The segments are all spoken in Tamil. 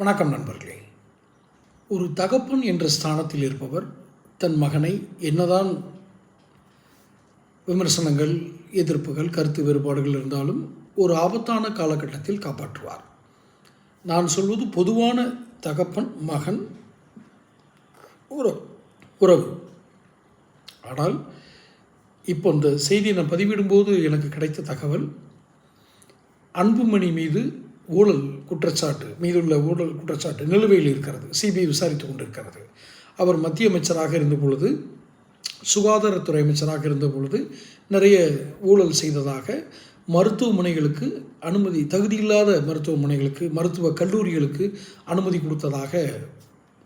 வணக்கம் நண்பர்களே. ஒரு தகப்பன் என்ற ஸ்தானத்தில் இருப்பவர் தன் மகனை என்னதான் விமர்சனங்கள் எதிர்ப்புகள் கருத்து வேறுபாடுகள் இருந்தாலும் ஒரு ஆபத்தான காலகட்டத்தில் காப்பாற்றுவார். நான் சொல்வது பொதுவான தகப்பன் மகன் உறவு உறவு. ஆனால் இப்போ இந்த செய்தியை நான் பதிவிடும்போது எனக்கு கிடைத்த தகவல் அன்புமணி மீது ஊழல் குற்றச்சாட்டு மீதுள்ள ஊழல் குற்றச்சாட்டு நிலுவையில் இருக்கிறது. சிபிஐ விசாரித்து கொண்டிருக்கிறது. அவர் மத்திய அமைச்சராக இருந்த பொழுது சுகாதாரத்துறை அமைச்சராக இருந்த பொழுது நிறைய ஊழல் செய்ததாக மருத்துவமனைகளுக்கு அனுமதி தகுதியில்லாத மருத்துவமனைகளுக்கு மருத்துவ கல்லூரிகளுக்கு அனுமதி கொடுத்ததாக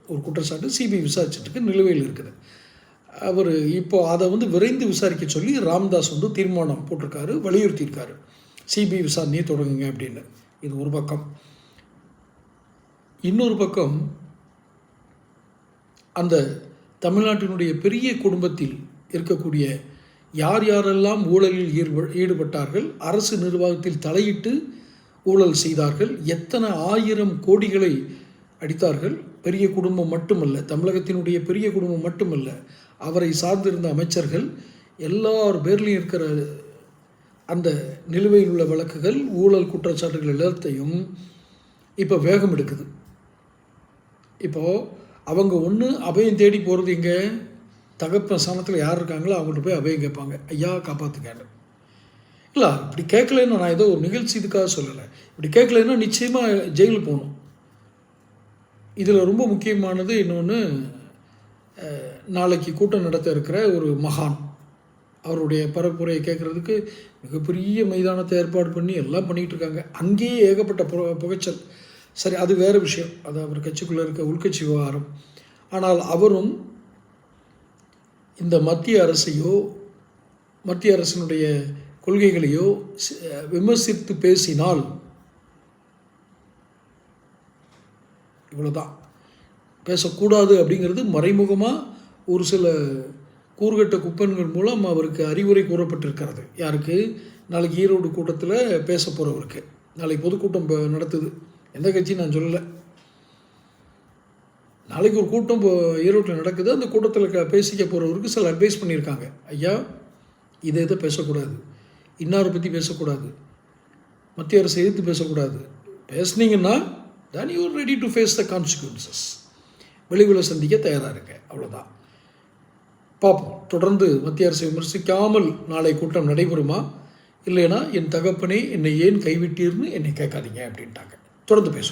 ஒரு குற்றச்சாட்டு சிபிஐ விசாரிச்சுட்டு நிலுவையில் இருக்குது. அவர் இப்போ அதை வந்து விரைந்து விசாரிக்க சொல்லி ராம்தாஸ் வந்து தீர்மானம் போட்டிருக்காரு வலியுறுத்தியிருக்காரு. சிபிஐ விசாரணையை தொடங்குங்க அப்படின்னு. இது ஒரு பக்கம். இன்னொரு பக்கம் அந்த தமிழ்நாட்டினுடைய பெரிய குடும்பத்தில் இருக்கக்கூடிய யார் யாரெல்லாம் ஊழலில் ஈடுப ஈடுபட்டார்கள் அரசு நிர்வாகத்தில் தலையிட்டு ஊழல் செய்தார்கள் எத்தனை ஆயிரம் கோடிகளை அடித்தார்கள் பெரிய குடும்பம் மட்டுமல்ல தமிழகத்தினுடைய பெரிய குடும்பம் மட்டுமல்ல அவரை சார்ந்திருந்த அமைச்சர்கள் எல்லார் பேர்லையும் இருக்கிற அந்த நிலுவையில் உள்ள வழக்குகள் ஊழல் குற்றச்சாட்டுகள் எல்லாத்தையும் இப்போ வேகம் எடுக்குது. இப்போது அவங்க ஒன்று அபயம் தேடி போகிறது இங்கே தகப்பன் சனத்தில் யார் இருக்காங்களோ அவங்கள்ட்ட போய் அபயம் கேட்பாங்க. ஐயா காப்பாற்றுங்கன்னு இல்லை இப்படி கேட்கலன்னு நான் ஏதோ ஒரு நிகழ்ச்சி இதுக்காக சொல்லலை. இப்படி கேட்கலன்னா நிச்சயமாக ஜெயிலுக்கு போகணும். இதில் ரொம்ப முக்கியமானது இன்னொன்று நாளைக்கு கூட்டம் நடத்த இருக்கிற ஒரு மகான். அவருடைய பரப்புரையை கேட்குறதுக்கு மிகப்பெரிய மைதானத்தை ஏற்பாடு பண்ணி எல்லாம் பண்ணிகிட்டு இருக்காங்க அங்கேயே ஏகப்பட்ட பு புகைச்சல். சரி அது வேறு விஷயம். அது அவர் கட்சிக்குள்ளே இருக்க உள்கட்சி விவகாரம். ஆனால் அவரும் இந்த மத்திய அரசையோ மத்திய அரசினுடைய கொள்கைகளையோ விமர்சித்து பேசினால் இவ்வளோதான் பேசக்கூடாது அப்படிங்கிறது மறைமுகமாக ஒரு சில கூறுகட்ட குப்பன்கள் மூலம் அவருக்கு அறிவுரை கூறப்பட்டிருக்கிறது. யாருக்கு? நாளைக்கு ஈரோடு கூட்டத்தில் பேச போகிறவருக்கு நாளைக்கு பொதுக்கூட்டம் நடத்துது. எந்த கட்சி நான் சொல்லலை. நாளைக்கு ஒரு கூட்டம் இப்போ ஈரோட்டில் நடக்குது. அந்த கூட்டத்தில் க பேசிக்க போகிறவருக்கு சில அட்வைஸ் பண்ணியிருக்காங்க. ஐயா இதை இதை பேசக்கூடாது. இன்னாரை பற்றி பேசக்கூடாது. மத்திய அரசு எதிர்த்து பேசக்கூடாது. பேசுனீங்கன்னா தான் you ready to face the consequences விளைவுகளை சந்திக்க தயாராக இருங்க. அவ்வளோதான் பார்ப்போம் தொடர்ந்து மத்திய அரசை விமர்சிக்காமல் நாளை கூட்டம் நடைபெறுமா? இல்லைனா என் தகப்பனே என்னை ஏன் கைவிட்டீர்னு என்னை கேட்காதீங்க அப்படின்ட்டாங்க. தொடர்ந்து பேசுவோம்.